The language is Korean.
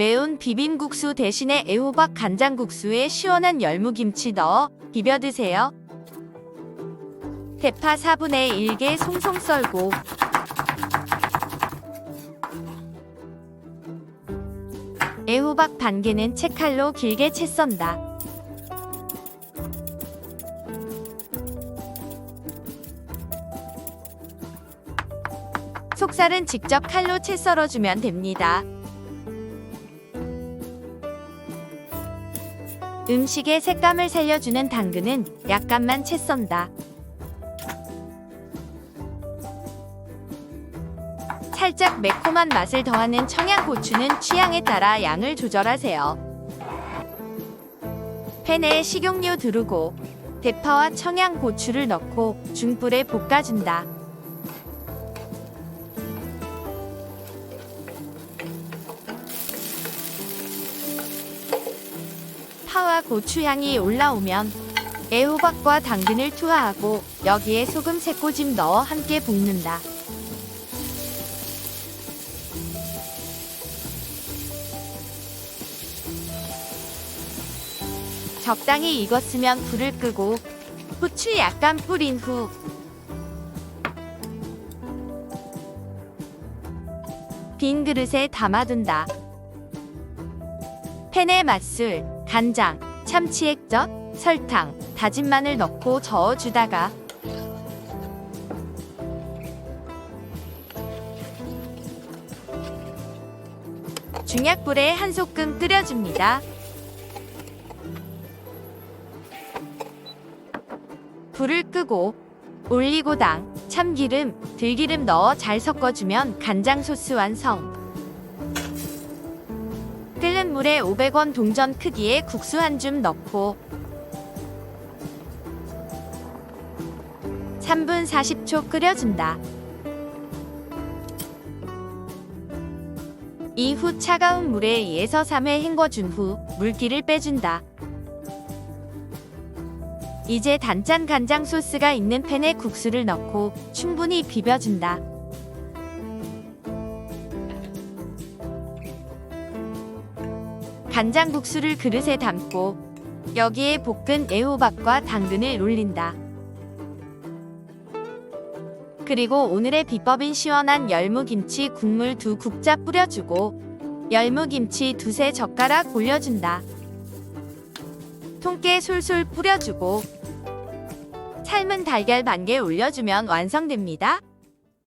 매운 비빔국수 대신에 애호박 간장국수에 시원한 열무김치 넣어 비벼 드세요. 대파 4분의 1개 송송 썰고 애호박 반 개는 채칼로 길게 채 썬다. 속살은 직접 칼로 채 썰어주면 됩니다. 음식의 색감을 살려주는 당근은 약간만 채 썬다. 살짝 매콤한 맛을 더하는 청양고추는 취향에 따라 양을 조절하세요. 팬에 식용유 두르고 대파와 청양고추를 넣고 중불에 볶아준다. 파와 고추향이 올라오면 애호박과 당근을 투하하고 여기에 소금 새꼬집 넣어 함께 볶는다. 적당히 익었으면 불을 끄고 후추 약간 뿌린 후 빈 그릇에 담아둔다. 팬에 맛술, 간장, 참치 액젓, 설탕, 다진 마늘 넣고 저어주다가 중약불에 한 소끔 끓여줍니다. 불을 끄고 올리고당, 참기름, 들기름 넣어 잘 섞어주면 간장 소스 완성. 끓는 물에 500원 동전 크기의 국수 한 줌 넣고 3분 40초 끓여준다. 이후 차가운 물에 2에서 3회 헹궈준 후 물기를 빼준다. 이제 단짠 간장 소스가 있는 팬에 국수를 넣고 충분히 비벼준다. 간장국수를 그릇에 담고 여기에 볶은 애호박과 당근을 올린다. 그리고 오늘의 비법인 시원한 열무김치 국물 두 국자 뿌려주고 열무김치 두세 젓가락 올려준다. 통깨 솔솔 뿌려주고 삶은 달걀 반 개 올려주면 완성됩니다.